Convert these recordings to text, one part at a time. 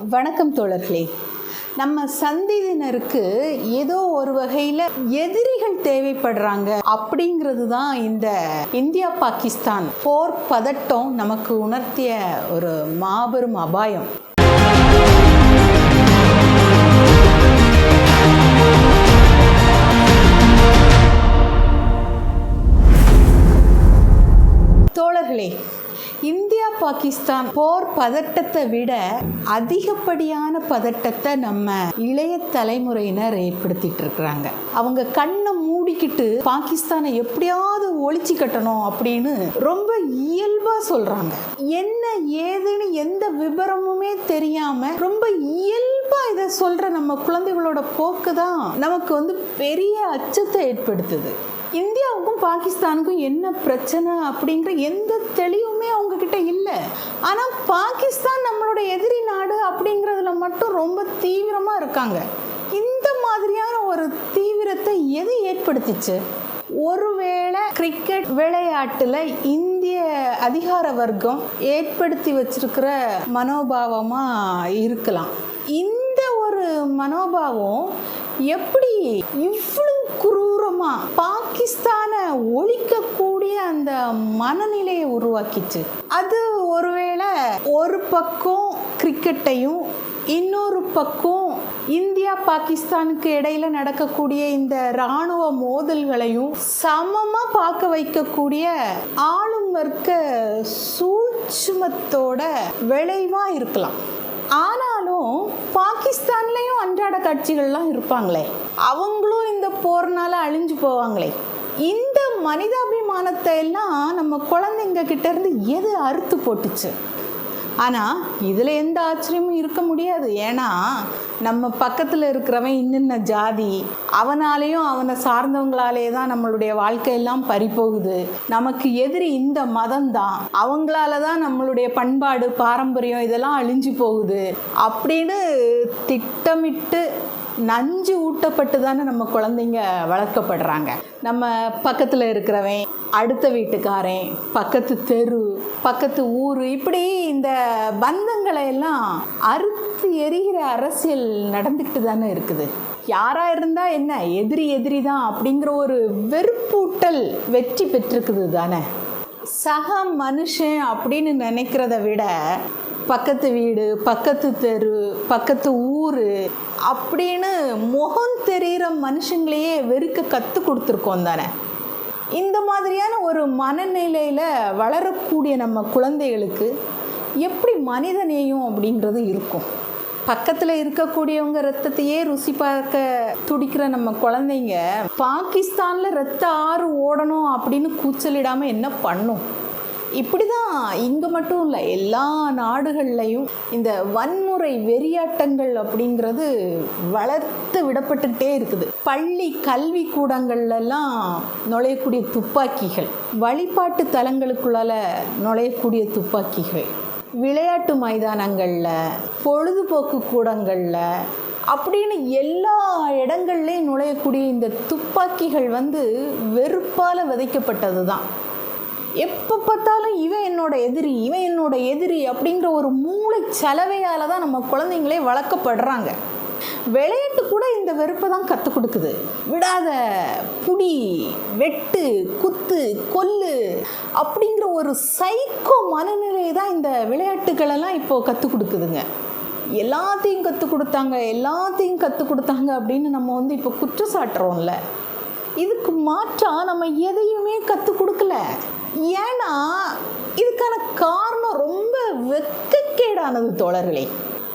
வணக்கம் தோழர்களே. நம்ம சந்ததியினருக்கு ஏதோ ஒரு வகையில் எதிரிகள் தேவைப்படுறாங்க அப்படிங்கிறது தான் இந்த இந்தியா பாகிஸ்தான் போர் பதட்டம் நமக்கு உணர்த்திய ஒரு மாபெரும் அபாயம். பாகிஸ்தான் போர் பதட்டத்தை விட அதிகப்படியான பதட்டத்தை நம்ம இளைய தலைமுறையினர் ஏற்படுத்திட்டு இருக்கிறாங்க. அவங்க கண்ணை மூடிக்கிட்டு பாகிஸ்தானை எப்படியாவது ஒழிச்சு கட்டணும் அப்படின்னு ரொம்ப இயல்பா சொல்றாங்க. என்ன ஏதுன்னு எந்த விபரமுமே தெரியாம ரொம்ப இயல்பா இதை சொல்ற நம்ம குழந்தைகளோட போக்கு தான் நமக்கு வந்து பெரிய அச்சத்தை ஏற்படுத்துது. இந்தியாவுக்கும் பாகிஸ்தானுக்கும் என்ன பிரச்சனை அப்படிங்கிற எந்த தெளிவுமே அவங்க கிட்ட இல்லை. ஆனால் பாகிஸ்தான் நம்மளோட எதிரி நாடு அப்படிங்கிறதுல மட்டும் ரொம்ப தீவிரமாக இருக்காங்க. இந்த மாதிரியான ஒரு தீவிரத்தை எது ஏற்படுத்திச்சு? ஒருவேளை கிரிக்கெட் விளையாட்டில் இந்திய அதிகார வர்க்கம் ஏற்படுத்தி வச்சிருக்கிற மனோபாவமாக இருக்கலாம். இந்த ஒரு மனோபாவம் எப்படி இவ்வளோ குரூரமாக பாகிஸ்தானை ஒழிக்கக்கூடிய அந்த மனநிலையை உருவாக்கிச்சு. அது ஒருவேளை ஒரு பக்கம் கிரிக்கெட்டையும் இன்னொரு பக்கம் இந்தியா பாகிஸ்தானுக்கு இடையில நடக்கக்கூடிய இந்த இராணுவ மோதல்களையும் சமமா பார்க்க வைக்கக்கூடிய ஆளும் வர்க்க சூட்சுமத்தோட விளைவா இருக்கலாம். ஆனாலும் பாகிஸ்தான்லேயும் அன்றாட காட்சிகள்லாம் இருப்பாங்களே. அவங்களும் இந்த போர்னால அழிஞ்சு போவாங்களே. இந்த மனிதாபிமானத்தை எல்லாம் நம்ம குழந்தைங்க கிட்ட இருந்து எது அறுத்து போட்டுச்சு? ஆனால் இதில் எந்த ஆச்சரியமும் இருக்க முடியாது. ஏன்னா நம்ம பக்கத்தில் இருக்கிறவன் இன்னின்ன ஜாதி அவனாலேயும் அவனை சார்ந்தவங்களாலே தான் நம்மளுடைய வாழ்க்கையெல்லாம் பறிப்போகுது நமக்கு எதிரி இந்த மதம் தான். அவங்களால தான் நம்மளுடைய பண்பாடு பாரம்பரியம் இதெல்லாம் அழிஞ்சு போகுது. அப்படின்னு திட்டமிட்டு நஞ்சு ஊட்டப்பட்டு தானே நம்ம குழந்தைங்க வளர்க்கப்படுறாங்க. நம்ம பக்கத்தில் இருக்கிறவன் அடுத்த வீட்டுக்காரன் பக்கத்து தெரு பக்கத்து ஊர் இப்படி இந்த பந்தங்களை எல்லாம் அறுத்து எரிகிற அரசியல் நடந்துக்கிட்டு தானே இருக்குது. யாராக இருந்தால் என்ன? எதிரி எதிரி தான் அப்படிங்கிற ஒரு வெறுப்பூட்டல் வெற்றி பெற்றிருக்குது தானே சக மனுஷன் அப்படின்னு நினைக்கிறத விட பக்கத்து வீடு பக்கத்து தெரு பக்கத்து ஊர் அப்படின்னு முகம் தெரிகிற மனுஷங்களையே வெறுக்க கற்றுக் கொடுத்துருக்கோம் தானே. இந்த மாதிரியான ஒரு மனநிலையில் வளரக்கூடிய நம்ம குழந்தைகளுக்கு எப்படி மனிதநேயம் அப்படின்றது இருக்கும்? பக்கத்தில் இருக்கக்கூடியவங்க ரத்தத்தையே ருசி பார்க்க துடிக்கிற நம்ம குழந்தைங்க பாகிஸ்தானில் ரத்த ஆறு ஓடணும் அப்படின்னு கூச்சலிடாமல் என்ன பண்ணும்? இப்படி தான் இங்கே மட்டும் இல்லை எல்லா நாடுகள்லையும் இந்த வன்முறை வெறியாட்டங்கள் அப்படிங்கிறது வளர்த்து விடப்பட்டுக்கிட்டே இருக்குது. பள்ளி கல்வி கூடங்கள்லாம் நுழையக்கூடிய துப்பாக்கிகள் வழிபாட்டு தலங்களுக்குள்ளால நுழையக்கூடிய துப்பாக்கிகள். விளையாட்டு மைதானங்களில் பொழுதுபோக்கு கூடங்களில் அப்படின்னு எல்லா இடங்கள்லையும் நுழையக்கூடிய இந்த துப்பாக்கிகள் வந்து வெறுப்பால் விதைக்கப்பட்டது தான் எப்போ பார்த்தாலும் இவன் என்னோட எதிரி இவன் என்னோட எதிரி அப்படிங்கிற ஒரு மூளை சலவையால் தான் நம்ம குழந்தைங்களே வளர்க்கப்படுறாங்க. விளையாட்டு கூட இந்த வெறுப்பை தான் கற்றுக் கொடுக்குது. விடாத புடி வெட்டு குத்து கொல்லு அப்படிங்கிற ஒரு சைக்கோ மனநிலையை தான் இந்த விளையாட்டுகளெல்லாம் இப்போது கற்றுக் கொடுக்குதுங்க. எல்லாத்தையும் கற்றுக் கொடுத்தாங்க எல்லாத்தையும் கற்றுக் கொடுத்தாங்க அப்படின்னு நம்ம வந்து இப்போ குற்றச்சாட்டுறோம்ல. இதுக்கு மாற்றாக நம்ம எதையுமே கற்றுக் கொடுக்கல. ஏன்னா இதுக்கான காரணம் ரொம்ப வெக்கக்கேடானது தோழர்களே.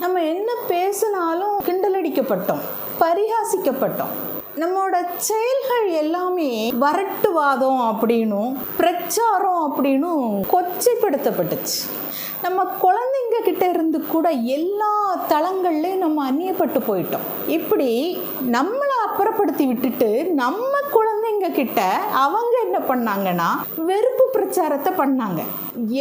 நம்ம என்ன பேசினாலும் கிண்டலடிக்கப்பட்டோம் பரிகாசிக்கப்பட்டோம் நம்மளோட செயல்கள் எல்லாமே வரட்டுவாதம் அப்படின்னும் பிரச்சாரம் அப்படின்னும் கொச்சைப்படுத்தப்பட்டுச்சு. நம்ம குழந்தைங்க கிட்ட இருந்து கூட எல்லா தளங்கள்லையும் நம்ம அந்நியப்பட்டு போயிட்டோம். இப்படி நம்மளை அப்புறப்படுத்தி விட்டுட்டு நம்ம குழந்தைங்க கிட்ட அவங்க என்ன பண்ணாங்கன்னா வெறுப்பு பிரச்சாரத்தை பண்ணாங்க.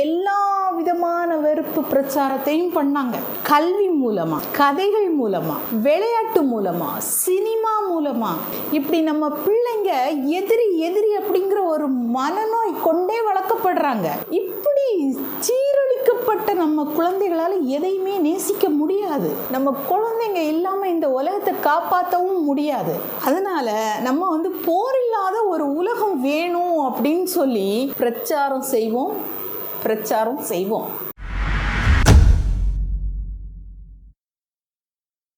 எல்லா விதமான வெறுப்பு பிரச்சாரத்தையும் பண்ணாங்க. கல்வி மூலமா கதைகள் மூலமா விளையாட்டு மூலமா சினிமா மூலமா. இப்படி நம்ம பிள்ளைங்க எதிரி எதிரி அப்படிங்கிற ஒரு மனநோய் கொண்டே வளர்க்கப்படுறாங்க. இப்படி சீரழிக்கப்பட்ட நம்ம குழந்தைகளால் எதையுமே நேசிக்க முடியாது. நம்ம குழந்தைங்க இல்லாமல் இந்த உலகத்தை காப்பாற்றவும் முடியாது. அதனால் நம்ம வந்து போர் இல்லாத ஒரு உலகம் வேணும் அப்படின்னு சொல்லி பிரச்சாரம் செய்வோம். பிரச்சாரம் செய்வோம்.